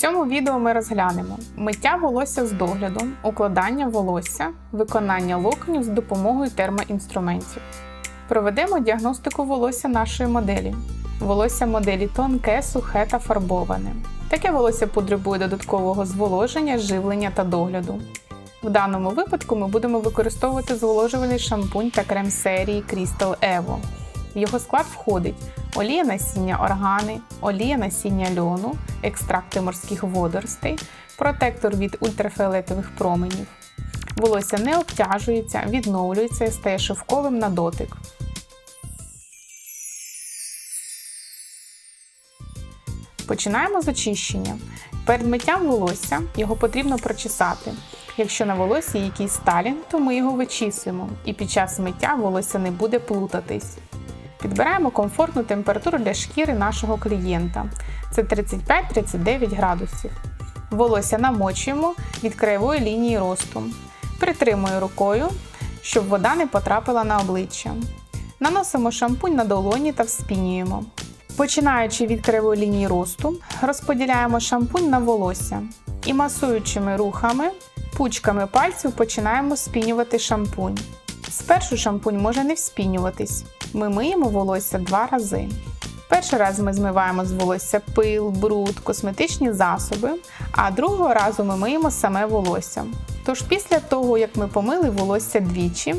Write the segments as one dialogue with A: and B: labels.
A: цьому відео ми розглянемо миття волосся з доглядом, укладання волосся, виконання локонів з допомогою термоінструментів. Проведемо діагностику волосся нашої моделі. Волосся моделі тонке, сухе та фарбоване. Таке волосся потребує додаткового зволоження, живлення та догляду. В даному випадку ми будемо використовувати зволожувальний шампунь та крем серії Crystal Evo. В його склад входить олія насіння органи, олія насіння льону, екстракти морських водоростей, протектор від ультрафіолетових променів. Волосся не обтяжується, відновлюється і стає шовковим на дотик. Починаємо з очищення. Перед миттям волосся його потрібно прочесати. Якщо на волосі якийсь сталін, то ми його вичісуємо, і під час миття волосся не буде плутатись. Підбираємо комфортну температуру для шкіри нашого клієнта. Це 35-39 градусів. Волосся намочуємо від краєвої лінії росту. Притримую рукою, щоб вода не потрапила на обличчя. Наносимо шампунь на долоні та вспінюємо. Починаючи від краєвої лінії росту, розподіляємо шампунь на волосся і масуючими рухами, пучками пальців починаємо спінювати шампунь. Спершу шампунь може не вспінюватись. Ми миємо волосся два рази. Перший раз ми змиваємо з волосся пил, бруд, косметичні засоби, а другого разу ми миємо саме волосся. Тож після того, як ми помили волосся двічі,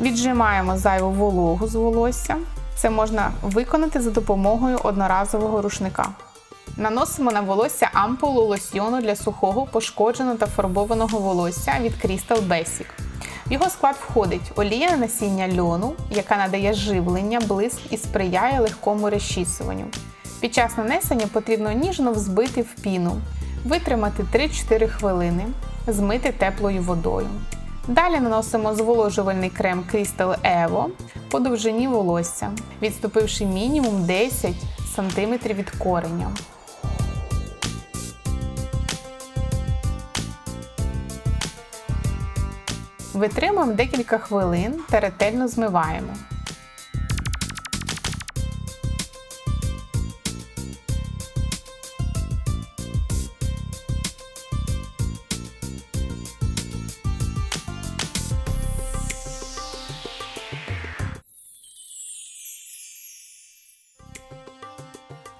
A: віджимаємо зайву вологу з волосся. Це можна виконати за допомогою одноразового рушника. Наносимо на волосся ампулу лосьйону для сухого, пошкодженого та фарбованого волосся від Crystal Basic. В його склад входить олія насіння льону, яка надає живлення, блиск і сприяє легкому розчісуванню. Під час нанесення потрібно ніжно взбити в піну, витримати 3-4 хвилини, змити теплою водою. Далі наносимо зволожувальний крем Crystal Evo по довжині волосся, відступивши мінімум 10 см від кореня. Витримуємо декілька хвилин та ретельно змиваємо.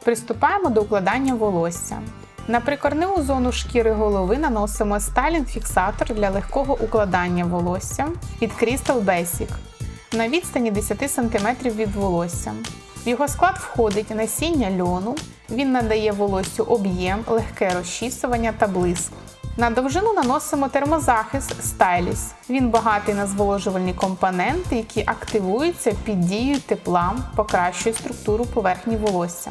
A: Приступаємо до укладання волосся. На прикорневу зону шкіри голови наносимо стайлінг-фіксатор для легкого укладання волосся від Crystal Basic на відстані 10 см від волосся. В його склад входить насіння льону, він надає волоссю об'єм, легке розчісування та блиск. На довжину наносимо термозахист Stylis. Він багатий на зволожувальні компоненти, які активуються під дією тепла, покращують структуру поверхні волосся.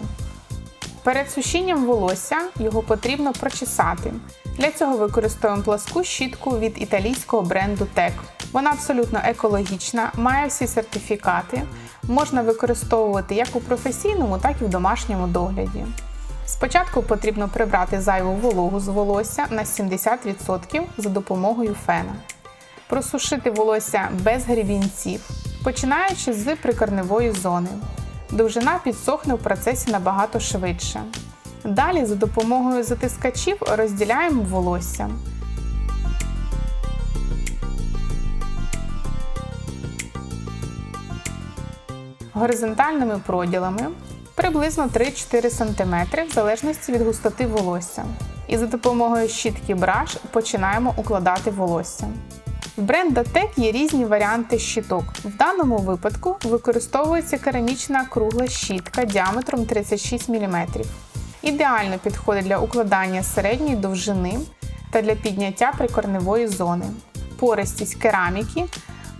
A: Перед сушінням волосся його потрібно прочесати. Для цього використовуємо пласку щітку від італійського бренду TEC. Вона абсолютно екологічна, має всі сертифікати, можна використовувати як у професійному, так і в домашньому догляді. Спочатку потрібно прибрати зайву вологу з волосся на 70% за допомогою фена. Просушити волосся без грібінців, починаючи з прикорневої зони. Довжина підсохне в процесі набагато швидше. Далі за допомогою затискачів розділяємо волосся. Горизонтальними проділами приблизно 3-4 см в залежності від густоти волосся. І за допомогою щітки браш починаємо укладати волосся. В бренда TEC є різні варіанти щиток. В даному випадку використовується керамічна кругла щітка діаметром 36 мм. Ідеально підходить для укладання середньої довжини та для підняття прикорневої зони. Пористість кераміки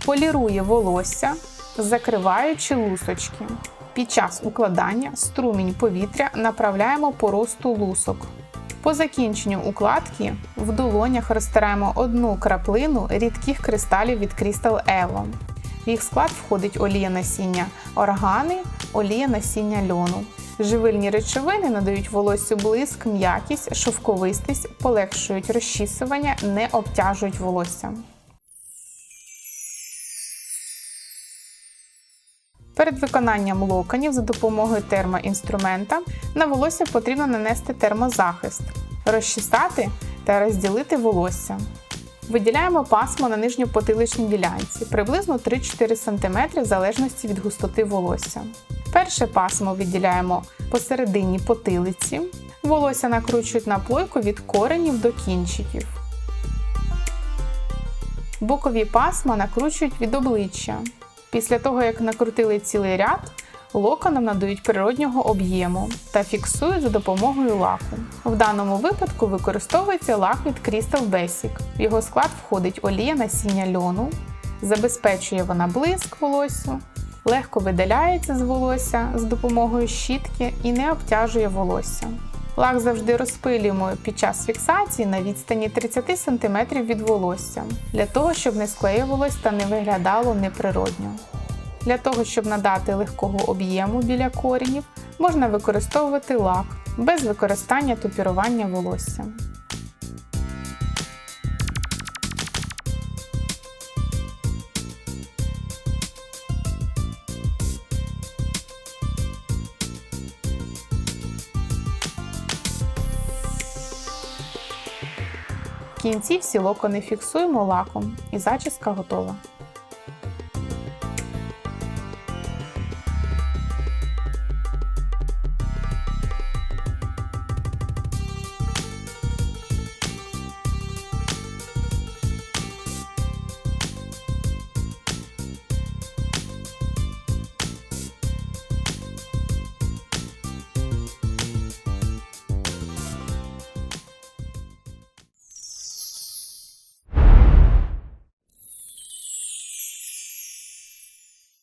A: полірує волосся, закриваючи лусочки. Під час укладання струмінь повітря направляємо по росту лусок. По закінченню укладки в долонях розтираємо одну краплину рідких кристалів від Crystal Evo. В їх склад входить олія насіння органи, олія насіння льону. Живильні речовини надають волоссю блиск, м'якість, шовковистість, полегшують розчісування, не обтяжують волосся. Перед виконанням локонів за допомогою термоінструмента на волосся потрібно нанести термозахист. розчесати та розділити волосся. Виділяємо пасмо на нижньопотиличній ділянці приблизно 3-4 см в залежності від густоти волосся. Перше пасмо відділяємо посередині потилиці. Волосся накручують на плойку від коренів до кінчиків. Бокові пасма накручують від обличчя. Після того, як накрутили цілий ряд, локонам надають природнього об'єму та фіксують за допомогою лаку. В даному випадку використовується лак від Crystal Basic. В його склад входить олія насіння льону, забезпечує вона блиск волосю, легко видаляється з волосся з допомогою щітки і не обтяжує волосся. Лак завжди розпилюємо під час фіксації на відстані 30 см від волосся, для того, щоб не склеювалось та не виглядало неприродньо. Для того, щоб надати легкого об'єму біля корінів, можна використовувати лак без використання тупірування волосся. В кінці всі локони фіксуємо лаком і зачіска готова.